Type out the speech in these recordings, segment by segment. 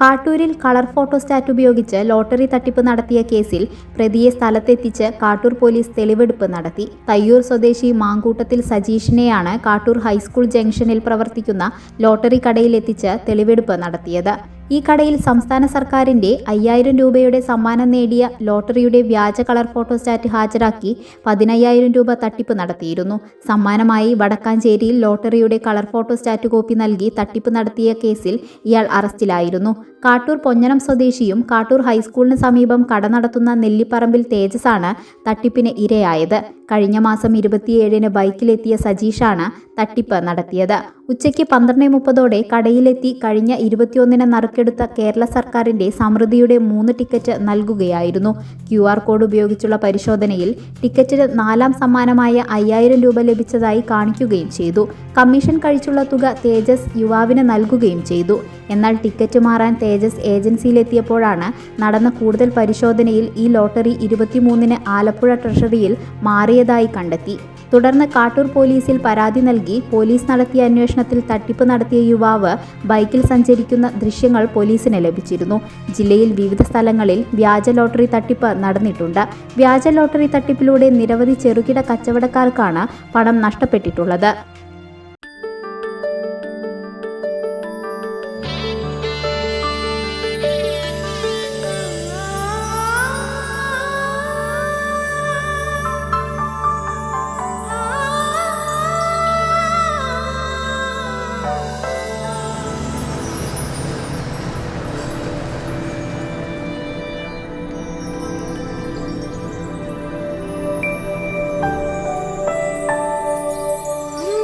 കാട്ടൂരിൽ colour photostat ഉപയോഗിച്ച് lottery തട്ടിപ്പ് നടത്തിയ കേസിൽ പ്രതിയെ സ്ഥലത്തെത്തിച്ച് കാട്ടൂർ പോലീസ് തെളിവെടുപ്പ് നടത്തി. തയ്യൂർ സ്വദേശി മാങ്കൂട്ടത്തിൽ സജീഷിനെയാണ് കാട്ടൂർ ഹൈസ്കൂൾ ജംഗ്ഷനിൽ പ്രവർത്തിക്കുന്ന ലോട്ടറി കടയിലെത്തിച്ച് തെളിവെടുപ്പ് നടത്തിയത്. ഈ കടയിൽ സംസ്ഥാന സർക്കാരിന്റെ അയ്യായിരം രൂപയുടെ സമ്മാനം നേടിയ ലോട്ടറിയുടെ വ്യാജ കളർ ഫോട്ടോസ്റ്റാറ്റ് ഹാജരാക്കി പതിനയ്യായിരം രൂപ തട്ടിപ്പ് നടത്തിയിരുന്നു. സമ്മാനമായി വടക്കാഞ്ചേരിയിൽ ലോട്ടറിയുടെ കളർ ഫോട്ടോസ്റ്റാറ്റ് കോപ്പി നൽകി തട്ടിപ്പ് നടത്തിയ കേസിൽ ഇയാൾ അറസ്റ്റിലായിരുന്നു. കാട്ടൂർ പൊഞ്ഞനം സ്വദേശിയും കാട്ടൂർ ഹൈസ്കൂളിന് സമീപം കട നടത്തുന്ന നെല്ലിപ്പറമ്പിൽ തേജസാണ് തട്ടിപ്പിന് ഇരയായത്. കഴിഞ്ഞ മാസം ഇരുപത്തിയേഴിന് ബൈക്കിലെത്തിയ സജീഷാണ് തട്ടിപ്പ് നടത്തിയത്. ഉച്ചയ്ക്ക് പന്ത്രണ്ട് മുപ്പതോടെ കടയിലെത്തി കഴിഞ്ഞ ഇരുപത്തിയൊന്നിന് നറുക്കെടുത്ത കേരള സർക്കാരിന്റെ സമൃദ്ധിയുടെ മൂന്ന് ടിക്കറ്റ് നൽകുകയായിരുന്നു. ക്യു ആർ കോഡ് ഉപയോഗിച്ചുള്ള പരിശോധനയിൽ ടിക്കറ്റിന് നാലാം സമ്മാനമായ അയ്യായിരം രൂപ ലഭിച്ചതായി കാണിക്കുകയും ചെയ്തു. കമ്മീഷൻ കഴിച്ചുള്ള തുക തേജസ് യുവാവിന് നൽകുകയും ചെയ്തു. എന്നാൽ ടിക്കറ്റ് മാറാൻ തേജസ് ഏജൻസിയിലെത്തിയപ്പോഴാണ് നടന്ന കൂടുതൽ പരിശോധനയിൽ ഈ ലോട്ടറി ഇരുപത്തിമൂന്നിന് ആലപ്പുഴ ട്രഷറിയിൽ മാറിയതായി കണ്ടെത്തി. തുടർന്ന് കാട്ടൂർ പോലീസിൽ പരാതി നൽകി പോലീസ് നടത്തിയ അന്വേഷണത്തിൽ തട്ടിപ്പ് നടത്തിയ യുവാവ് ബൈക്കിൽ സഞ്ചരിക്കുന്ന ദൃശ്യങ്ങൾ പോലീസിന് ലഭിച്ചിരുന്നു. ജില്ലയിൽ വിവിധ സ്ഥലങ്ങളിൽ വ്യാജ ലോട്ടറി തട്ടിപ്പ് നടന്നിട്ടുണ്ട്. വ്യാജ ലോട്ടറി തട്ടിപ്പിലൂടെ നിരവധി ചെറുകിട കച്ചവടക്കാർക്കാണ് പണം നഷ്ടപ്പെട്ടിട്ടുള്ളത്.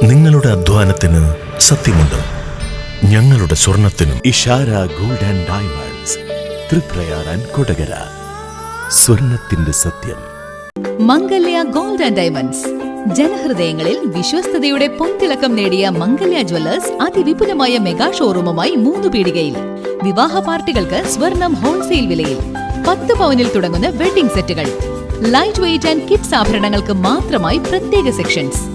നിങ്ങളുടെ അധ്വാനത്തിന് സത്യമുണ്ട്. ഞങ്ങളുടെ സ്വർണത്തിനും Ishara gold and diamonds Thriprayar and Kodakara. സ്വർണത്തിന്റെ സത്യം. Mangalya gold and diamonds. ജനഹൃദയങ്ങളിൽ വിശ്വസ്തയുടെ പൊൻതിളക്കം നേടിയ മംഗല്യ ജ്വല്ലേഴ്സ് അതിവിപുലമായ മെഗാ ഷോറൂമുമായി മൂന്ന് പീടികയിൽ. വിവാഹ പാർട്ടികൾക്ക് സ്വർണം ഹോൾസെയിൽ വിലയിൽ. പത്ത് പവനിൽ തുടങ്ങുന്ന വെഡിംഗ് സെറ്റുകൾ. ലൈറ്റ് വെയിറ്റ് ആൻഡ് കിഡ്സ് ആഭരണങ്ങൾക്ക് മാത്രമായി പ്രത്യേക സെക്ഷൻസ്